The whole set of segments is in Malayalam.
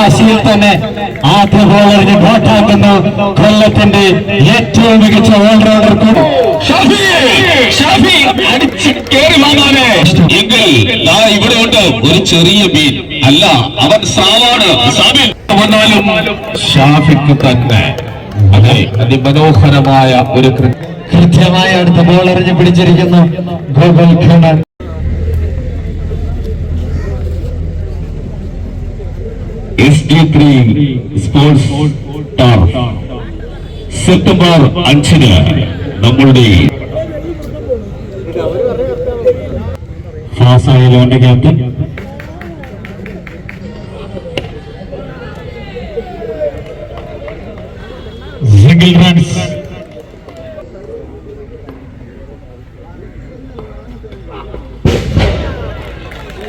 വാശിയിൽ തന്നെ ആദ്യ ബോളറിന് ബോട്ടാക്കുന്ന കൊല്ലത്തിന്റെ ഏറ്റവും മികച്ച ഓൾറൗണ്ടർ കൂടി എങ്കിൽ ഇവിടെ ഉണ്ട് ഒരു ചെറിയ മീൻ. അല്ല അവൻ സാവാണ് വന്നാലും ഷാഫിക്ക് തന്നെ അതെ അതിമനോഹരമായ ഒരു കൃത്യമായി അടുത്ത ബോളറിഞ്ഞ് പിടിച്ചിരിക്കുന്നു Gokul ഖേണൻ S D three sports turf September അഞ്ചിന് നമ്മളുടെ ഫാസായ ലോന്റെ captain single runs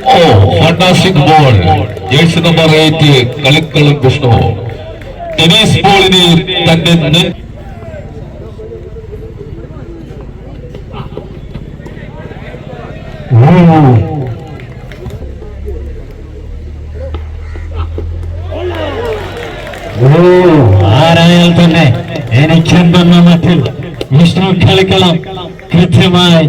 oh fantastic ball jersey number eight കളിക്കളം Vishnu tennis ബോളിന് തന്റെ നെ- ആരായാൽ തന്നെ എനിക്കെന്തെന്ന മട്ടിൽ വിഷ്ണു കളിക്കളം കൃത്യമായി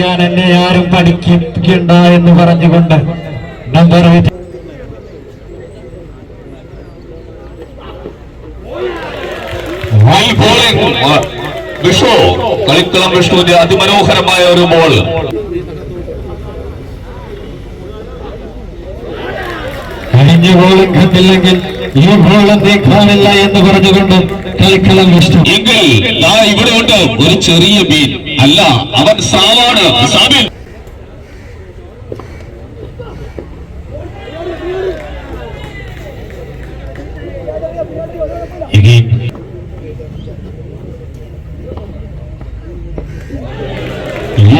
എറിയാൻ എന്നെ ആരും പഠിപ്പിക്കണ്ട എന്ന് പറഞ്ഞുകൊണ്ട് നമ്പർ വിഷു കളിക്കളം വിഷ്ണുവിന്റെ അതിമനോഹരമായ ഒരു ബോൾ കഴിഞ്ഞ ബോളിംഗ് കണ്ടില്ലെങ്കിൽ ഈ ബോളും നീക്കാനില്ല എന്ന് പറഞ്ഞുകൊണ്ട് കളിക്കളം വിഷ്ണു എങ്കിൽ ഇവിടെ ഉണ്ട് ഒരു ചെറിയ മീൻ. അല്ല അവൻ സാവാണ്. സാബിൻ.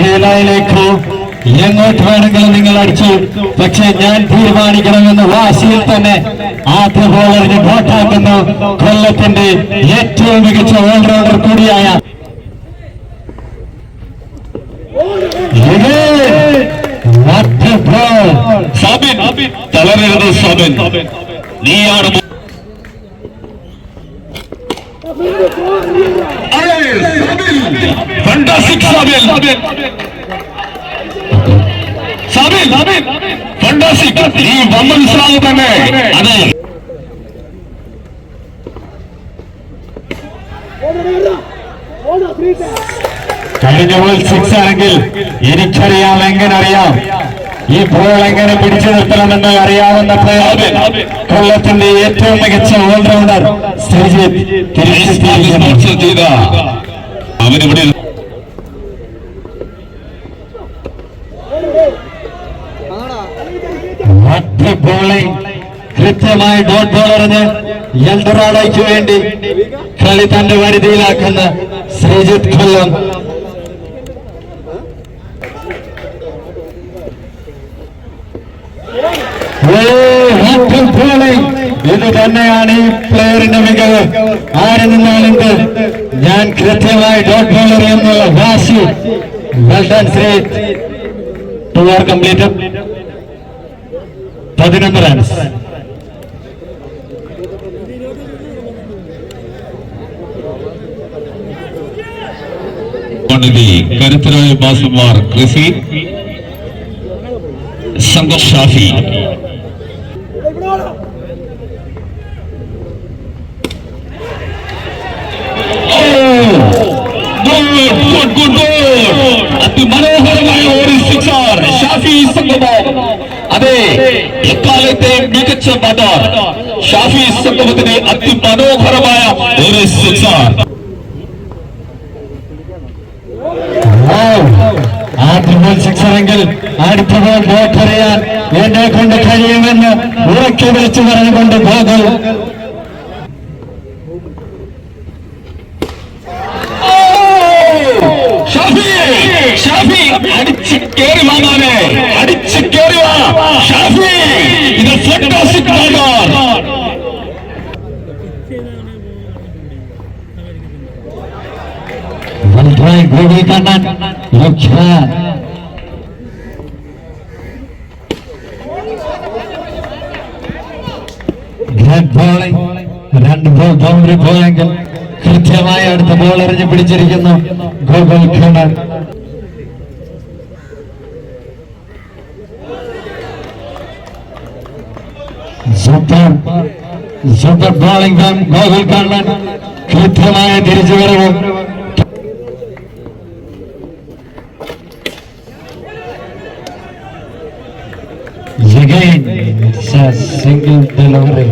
ഏലയിലേക്കോ എങ്ങോട്ട് വേണമെങ്കിലും നിങ്ങൾ അടിച്ചു. പക്ഷെ ഞാൻ തീരുമാനിക്കണമെന്ന് വാശിയിൽ തന്നെ ആദ്യ ബോളറിനെ ബോട്ടാക്കുന്ന കൊല്ലത്തിന്റെ ഏറ്റവും മികച്ച ഓൾറൗണ്ടർ കൂടിയായ തളരരുത് സാബിൻ നീയാണ് അതെ, സാബിൻ. സാബിൻ. സാബിൻ. ഈ വമ്മൻ സ്രാവ് തന്നെ അതെ കഴിഞ്ഞ ബോൾ സിക്സ് ആണെങ്കിൽ എനിക്കറിയാം എങ്ങനെ അറിയാം ഈ ബോൾ എങ്ങനെ പിടിച്ചു നിർത്തണമെന്ന് അറിയാവുന്ന പ്ലെയർ കൊല്ലത്തിന്റെ ഏറ്റവും മികച്ച ഓൾറൗണ്ടർ ശ്രീജിത്ത് തിരിച്ചെത്തിയിരിക്കുന്നു. Sponsor bowling. കൃത്യമായി ഡോട്ട് എറിഞ്ഞ് എൽഡറാഡോയ്ക്ക് വേണ്ടി കളി തന്റെ വരുതിയിലാക്കുന്ന ശ്രീജിത്ത് കൊല്ലം. ഇത് തന്നെയാണ് ഈ പ്ലെയറിന്റെ മികവ്. ആര് നിന്നാണിത് ഞാൻ കൃത്യമായി ഡോട്ട് ബോൾ എറിയുന്നുള്ള വാശി. Well done Sree. Two are completed പതിനൊന്ന് റൺസ് മണ്ണിലെ കരുത്തരായ ബാസന്മാർ ക്രിസി സംഘം ഷാഫി. അതിമനോഹരമായ ഒരു സിക്സർ ഷാഫി സംഗമം. അതെ ഇക്കാലത്തെ മികച്ച ബദർ ഷാഫി സംഗമത്തിന്റെ അതിമനോഹരമായ ഒരു സിസാർ സിക്സറെങ്കിൽ എന്നെ കൊണ്ട് കഴിയുമെന്ന് ഉറക്കെ വിളിച്ചു പറഞ്ഞുകൊണ്ട് ഷാഫി ഷാഫി അടിച്ച് മാമാവേ അടിച്ച് വാ. ഷാഫി ഇത് ഫോട്ടോസിക് നഗർ വലുതായി ഗോപി കണ്ണൻ ലക്ഷ രണ്ട് ബോൾ ബൗണ്ടറി പോയെങ്കിൽ കൃത്യമായി അടുത്ത ബോൾ എറിഞ്ഞു പിടിച്ചിരിക്കുന്നു Gokul Kannan super super bowling Gokul Kannan കൃത്യമായ തിരിച്ചുവരവ്. Single delivery.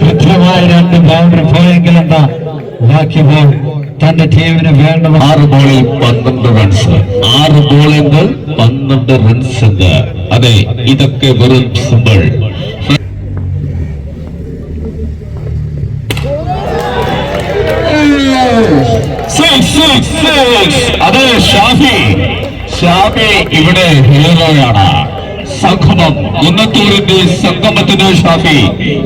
കൃത്യമായ രണ്ട് ബൗണ്ടറി പോയെങ്കിൽ എന്താ ബാക്കി ബോൾ തന്റെ ടീമിന് വേണ്ട ആറ് ബോളിൽ പന്ത്രണ്ട് റൺസ് ആറ് ബോളിൽ പന്ത്രണ്ട് റൺസ് അതെ ഇതൊക്കെ വെറും സിമ്പിൾ അത് ഷാഫി. ഷാഫി ഇവിടെ ഹീറോയാണ്. സംഗമം കുന്നത്തൂരിന്റെ സംഗമത്തിന് ഷാഫി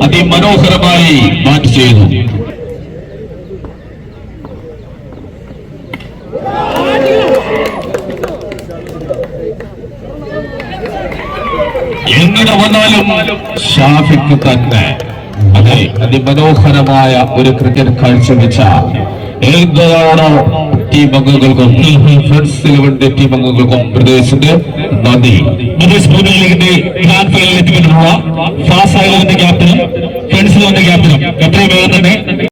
അതിമനോഹരമായി ബാറ്റ് ചെയ്തു. എങ്ങനെ വന്നാലും ഷാഫിക്ക് തന്നെ അതെ അതിമനോഹരമായ ഒരു ക്രിക്കറ്റ് കാഴ്ചവെച്ച ഏതാണോ ടീം അംഗങ്ങൾക്കും ഫ്രണ്ട്സ് ഇലവന്റെ ടീം അംഗങ്ങൾക്കും പ്രദേശത്തിന്റെ നന്ദി. പ്രീമിയർ ലീഗിന്റെ ഗ്രാൻഡ് ഫൈനലിൽ എത്തിക്കൊണ്ടുള്ള ഫാസ്റ്റ് ഇലവന്റെ ക്യാപ്റ്റനും ഫ്രണ്ട്സ് ഇലവന്റെ ക്യാപ്റ്റനും എത്രയും വേഗം തന്നെ.